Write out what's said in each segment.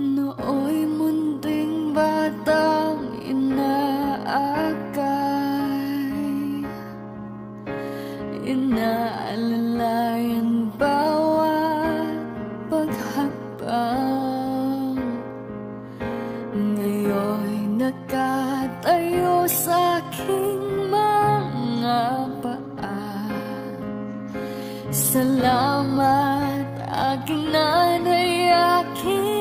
Nooy munting batang inaakay. Inaalalayan bawat paghapang. Ngayon'y nakatayo sa aking mga paa. Salamat aking nanay, aking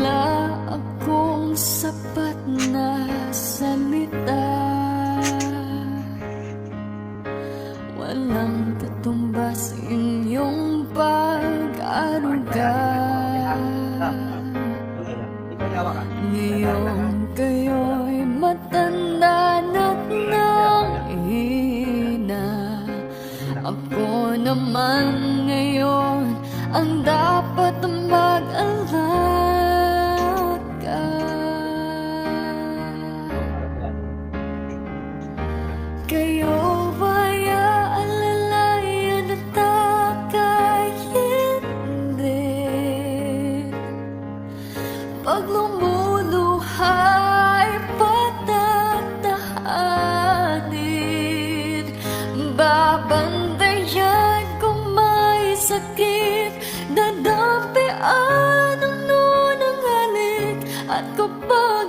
Wala akong sapat na salita. Walang katumbas inyong pag-aruga. Ngayon kayo'y matanda na't nanghina Ako naman ngayon ang dapat mag-alaga At boy.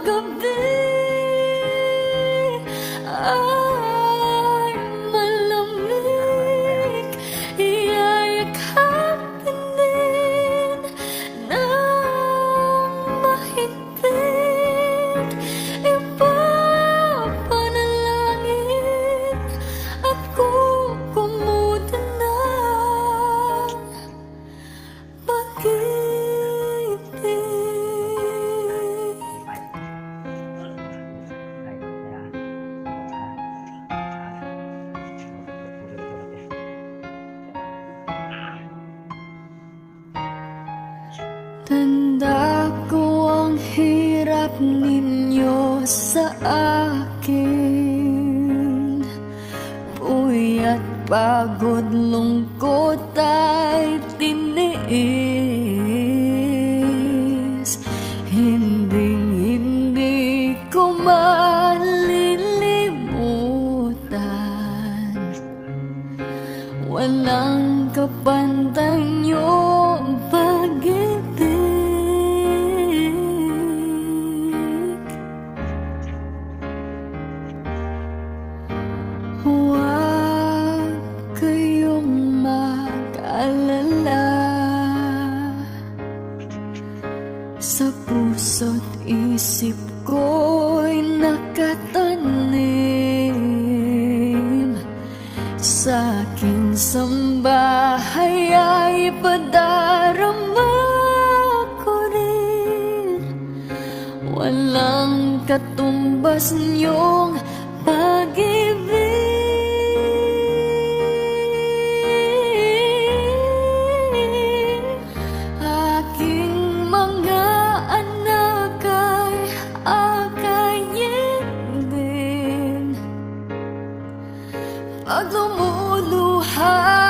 Tanda ko ang hirap ninyo sa akin. Puyat, pagod, lungkot ay tiniis. Hindi, hindi ko malilimutan. Walang kapantay niyong pag-ibig Huwag kayong mag-alala. Sa puso't isip ko'y nakatanim. Sa aking sambahay Walang katumbas niyong 我如何？